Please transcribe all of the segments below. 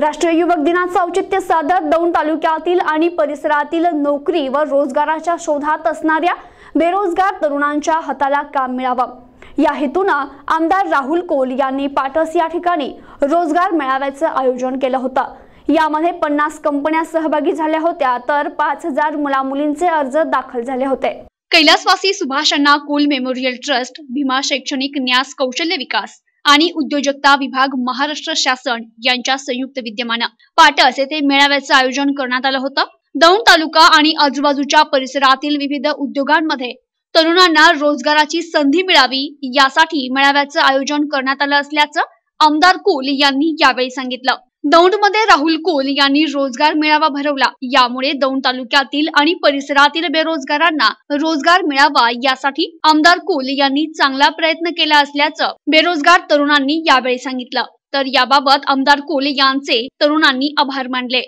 राष्ट्रीय युवक दिनाचं औचित्य साधत दौंड तालुक्यातील आणि परिसरातील नोकरी व रोजगाराच्या शोधात असणाऱ्या बेरोजगार तरुणांच्या हाताला काम मिळावं. या हेतूनं आमदार राहुल कोल यांनी पाटस या ठिकाणी रोजगार मेळाव्याचं आयोजन केलं होतं. यामध्ये पन्नास कंपन्या सहभागी झाल्या होत्या तर पाच हजार मुलामुलींचे अर्ज दाखल झाले होते. कैलासवासी सुभाष अण्णा कोल मेमोरियल ट्रस्ट भीमा शैक्षणिक न्यास कौशल्य विकास आणि उद्योजकता विभाग महाराष्ट्र शासन यांच्या संयुक्त विद्यमानं. पाटस येथे मेळाव्याचं आयोजन करण्यात आलं होतं. दौंड तालुका आणि आजूबाजूच्या परिसरातील विविध उद्योगांमध्ये तरुणांना रोजगाराची संधी मिळावी यासाठी मेळाव्याचं आयोजन करण्यात आलं असल्याचं आमदार कुल यांनी यावेळी सांगितलं. दौंडमध्ये राहुल कोल यांनी रोजगार मेळावा भरवला. यामुळे दौंड तालुक्यातील आणि परिसरातील बेरोजगारांना रोजगार मिळावा यासाठी आमदार कोल यांनी चांगला प्रयत्न केला असल्याचं बेरोजगार तरुणांनी यावेळी सांगितलं. तर याबाबत आमदार कोल यांचे तरुणांनी आभार मानले.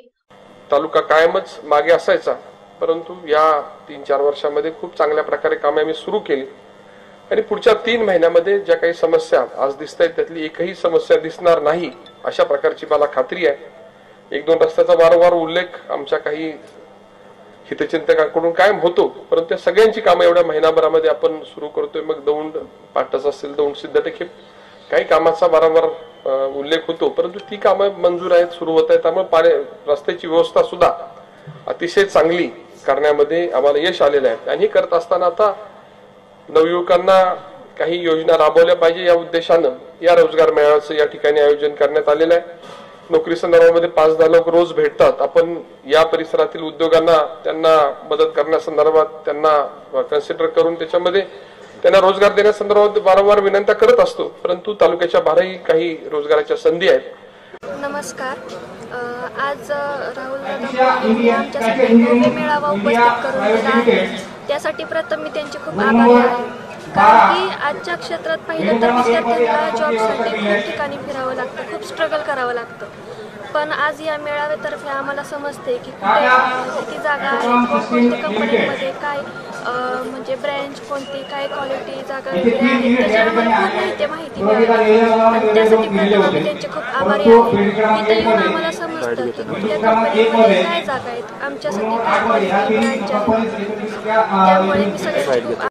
तालुका कायमच मागे असायचा. परंतु या तीन चार वर्षामध्ये खूप चांगल्या प्रकारे कामे आम्ही सुरू केली. आणि पुढच्या तीन महिन्यामध्ये ज्या काही समस्या आज दिसत आहेत त्यातली एकही समस्या दिसणार नाही. अशा प्रकारची मला खात्री आहे. एक दोन रस्त्याचा वारंवार उल्लेख आमच्या काही हितचिंतकांकडून कायम होतो परंतु त्या सगळ्यांची कामं एवढ्या महिनाभरामध्ये आपण सुरू करतोय. मग दौंड पाटस असेल दौंड सिद्धटेक हे काही कामाचा वारंवार उल्लेख होतो परंतु ती कामं मंजूर आहेत सुरू होत आहेत. त्यामुळे पाणी रस्त्याची व्यवस्था सुद्धा अतिशय चांगली करण्यामध्ये आम्हाला यश आलेलं आहे. आणि हे करत असताना आता नवयुवकांना काही योजना राबवल्या पाहिजे या उद्देशानं या रोजगार मेळाव्याचं या ठिकाणी आयोजन करण्यात आलेलं आहे. नोकरी संदर्भामध्ये पाच दहा लोक रोज भेटतात. आपण या परिसरातील उद्योगांना त्यांना मदत करण्यासंदर्भात त्यांना कन्सिडर करून त्याच्यामध्ये त्यांना रोजगार देण्यासंदर्भात वारंवार विनंत्या करत असतो. परंतु तालुक्याच्या बाहेरही काही रोजगाराच्या संधी आहेत. नमस्कार. आज राहुल आमच्यासाठी मेळावा उपस्थित करून त्यासाठी प्रथम मी त्यांचे खूप आभारी आहे. कारण की आजच्या क्षेत्रात पाहिलं तर विद्यार्थ्यांना जॉबसाठी खूप ठिकाणी फिरावं लागतं खूप स्ट्रगल करावं लागतं. पण आज या मेळाव्यातर्फे आम्हाला समजते की कुठे किती जागा आहेत कोणकोणत्या कंपनीमध्ये काय म्हणजे ब्रँच कोणती काय क्वालिटी जागा कुठे आहेत त्याची आम्हाला पूर्ण इथे माहिती मिळाली. आणि त्यासाठी प्रथम आम्ही त्यांचे खूप आभारी आहे इथे येऊन आम्हाला समजतं की कुठल्या कंपनीमध्ये काय जागा आहेत आमच्यासाठी काय क्वालिटी ब्रँच आहे. त्यामुळे मी सगळ्यांचे खूप